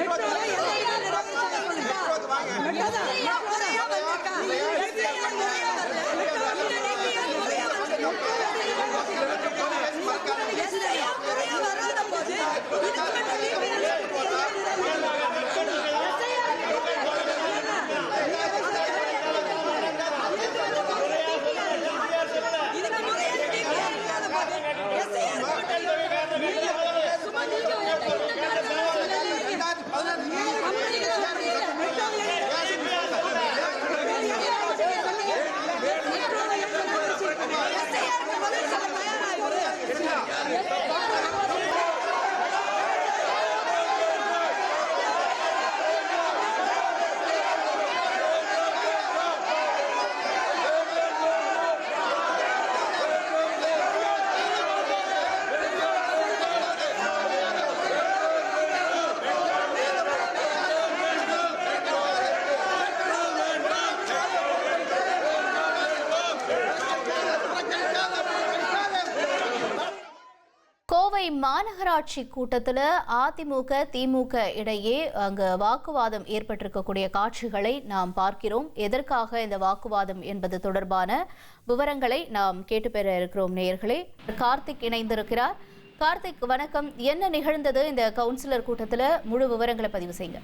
Metro எல்லாம் எல்லாம் நிறைவேற்றாங்க metro தான் ಸಲ ಯಾರು கோவை மாநகராட்சி கூட்டத்தில் அதிமுக திமுக இடையே அங்கு வாக்குவாதம் ஏற்பட்டிருக்கக்கூடிய காட்சிகளை நாம் பார்க்கிறோம். எதற்காக இந்த வாக்குவாதம் என்பது தொடர்பான விவரங்களை நாம் கேட்டு பெற இருக்கிறோம் நேயர்களே. கார்த்திக் இணைந்திருக்கிறார். கார்த்திக் வணக்கம். என்ன நிகழ்ந்தது இந்த கவுன்சிலர் கூட்டத்தில்? முழு விவரங்களை பதிவு செய்யுங்க.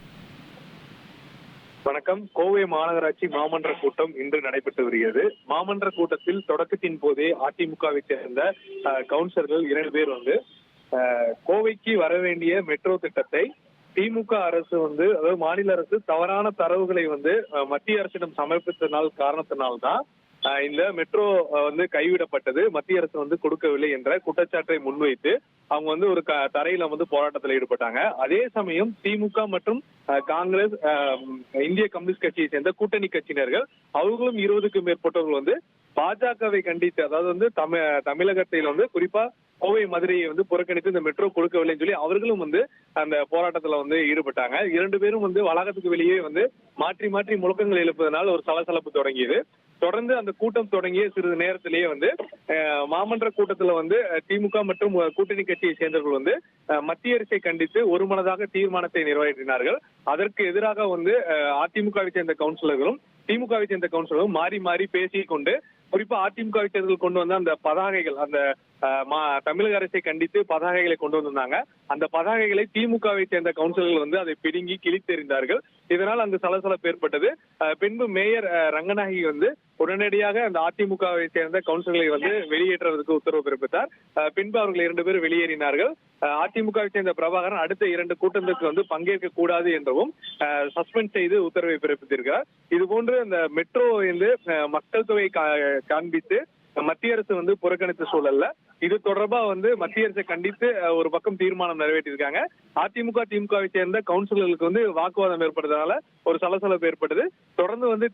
வணக்கம். கோவை மாநகராட்சி மாமன்ற கூட்டம் இன்று நடைபெற்று வருகிறது. மாமன்ற கூட்டத்தில் தொடக்கத்தின் போதே அதிமுகவை சேர்ந்த அஹ், கவுன்சிலர்கள் இரண்டு பேர் வந்து கோவைக்கு வர வேண்டிய மெட்ரோ திட்டத்தை திமுக அரசு வந்து அதாவது மாநில அரசு தவறான தரவுகளை வந்து அஹ், மத்திய அரசிடம் சமர்ப்பித்தனால் காரணத்தினால்தான் இந்த மெட்ரோ வந்து கைவிடப்பட்டது. மத்திய அரசு வந்து கொடுக்கவில்லை என்ற குற்றச்சாட்டை முன்வைத்து அவங்க வந்து ஒரு க- தரையில வந்து போராட்டத்தில் ஈடுபட்டாங்க. அதே சமயம் திமுக மற்றும் காங்கிரஸ் இந்திய கம்யூனிஸ்ட் கட்சியை சேர்ந்த கூட்டணி கட்சியினர்கள் அவர்களும் இருபதுக்கும் மேற்பட்டவர்கள் வந்து பாஜகவை கண்டித்து அதாவது வந்து தமி தமிழகத்தில் வந்து குறிப்பா கோவை மதுரையை வந்து புறக்கணித்து இந்த மெட்ரோ கொடுக்கவில்லைன்னு சொல்லி அவர்களும் வந்து அந்த போராட்டத்துல வந்து ஈடுபட்டாங்க. இரண்டு பேரும் வந்து வளாகத்துக்கு வெளியே வந்து மாற்றி மாற்றி முழக்கங்கள் எழுப்பதனால் ஒரு சலசலப்பு தொடங்கியது. தொடர்ந்து அந்த கூட்டம் தொடங்கிய சிறிது நேரத்திலேயே வந்து மாமன்ற கூட்டத்துல வந்து திமுக மற்றும் கூட்டணி கட்சியை சேர்ந்தவர்கள் வந்து மத்திய அரசை கண்டித்து ஒருமனதாக தீர்மானத்தை நிறைவேற்றினார்கள். அதற்கு எதிராக வந்து அஹ், அதிமுகவை சேர்ந்த கவுன்சிலர்களும் திமுகவை சேர்ந்த கவுன்சிலரும் மாறி மாறி பேசிக் கொண்டு குறிப்பா அதிமுகவை சேர்ந்தவர்கள் கொண்டு வந்த அந்த பதாகைகள் அந்த தமிழக அரசை கண்டித்து பதாகைகளை கொண்டு வந்திருந்தாங்க. அந்த பதாகைகளை திமுகவை சேர்ந்த கவுன்சிலர்கள் வந்து அதை பிடுங்கி கிழித்தெறிந்தார்கள். இதனால் அந்த சலசலப்பு ஏற்பட்டது. அஹ், பின்பு மேயர் ரங்கநாயகி வந்து உடனடியாக அந்த அதிமுகவை சேர்ந்த கவுன்சிலர்களை வந்து வெளியேற்றுவதற்கு உத்தரவு பிறப்பித்தார். பின்பு அவர்கள் இரண்டு பேரும் வெளியேறினார்கள். அதிமுகவை சேர்ந்த பிரபாகரன் அடுத்த இரண்டு கூட்டத்திற்கு வந்து பங்கேற்க கூடாது என்றவும் சஸ்பெண்ட் செய்து உத்தரவை பிறப்பித்திருக்கிறார். இது போன்று அந்த மெட்ரோ வந்து மக்கள் தொகை கா- காண்பித்து மத்திய அரசு வந்து புறக்கணித்த சூழல்ல இது தொடர்பா வந்து மத்திய அரசை கண்டித்து ஒரு பக்கம் தீர்மானம் நிறைவேற்றியிருக்காங்க. அதிமுக திமுகவை சேர்ந்த கவுன்சிலர்களுக்கு வந்து வாக்குவாதம் ஏற்பட்டதுனால ஒரு சலசலப்பு ஏற்பட்டது தொடர்ந்து வந்து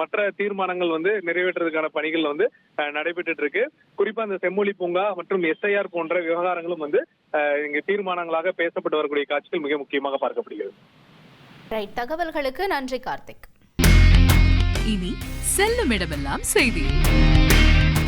மற்ற தீர்மானங்கள் வந்து நிறைவேற்றுறதுக்கான பணிகள் வந்து அஹ், நடைபெற்றுட்டு இருக்கு குறிப்பா இந்த செம்மொழி பூங்கா மற்றும் எஸ்ஐஆர் போன்ற விவகாரங்களும் வந்து இங்கு தீர்மானங்களாக பேசப்பட்டு வரக்கூடிய காட்சிகள் மிக முக்கியமாக பார்க்கப்படுகிறது. ரைட். தகவல்களுக்கு நன்றி கார்த்திக். இனி செல்லும் இடமெல்லாம் செய்தி.